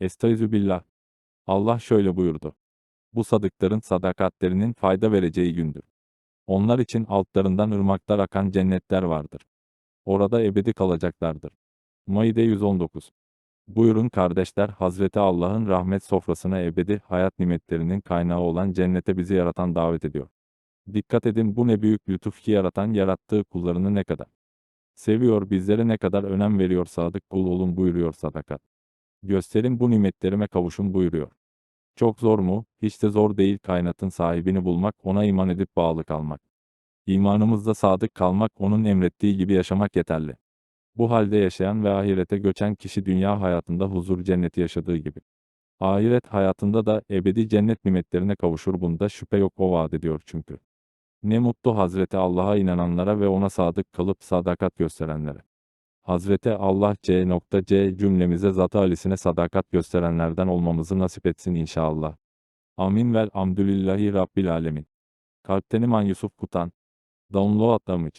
Estağfirullah. Allah şöyle buyurdu. Bu sadıkların sadakatlerinin fayda vereceği gündür. Onlar için altlarından ırmaklar akan cennetler vardır. Orada ebedi kalacaklardır. Maide 119 Buyurun kardeşler Hazreti Allah'ın rahmet sofrasına ebedi hayat nimetlerinin kaynağı olan cennete bizi yaratan davet ediyor. Dikkat edin bu ne büyük lütuf ki yaratan yarattığı kullarını ne kadar seviyor bizlere ne kadar önem veriyor sadık kul olun buyuruyor sadakat. Gösterin bu nimetlerime kavuşun buyuruyor. Çok zor mu? Hiç de zor değil kainatın sahibini bulmak, ona iman edip bağlı kalmak. İmanımızda sadık kalmak, onun emrettiği gibi yaşamak yeterli. Bu halde yaşayan ve ahirete göçen kişi dünya hayatında huzur cenneti yaşadığı gibi. Ahiret hayatında da ebedi cennet nimetlerine kavuşur bunda şüphe yok o vaat ediyor çünkü. Ne mutlu Hazreti Allah'a inananlara ve ona sadık kalıp sadakat gösterenlere. Hazreti Allah C.C cümlemize zat alisine sadakat gösterenlerden olmamızı nasip etsin inşallah. Amin vel hamdülillahi rabbil alemin. Kalpten iman Yusuf Kutan. Download atlamış.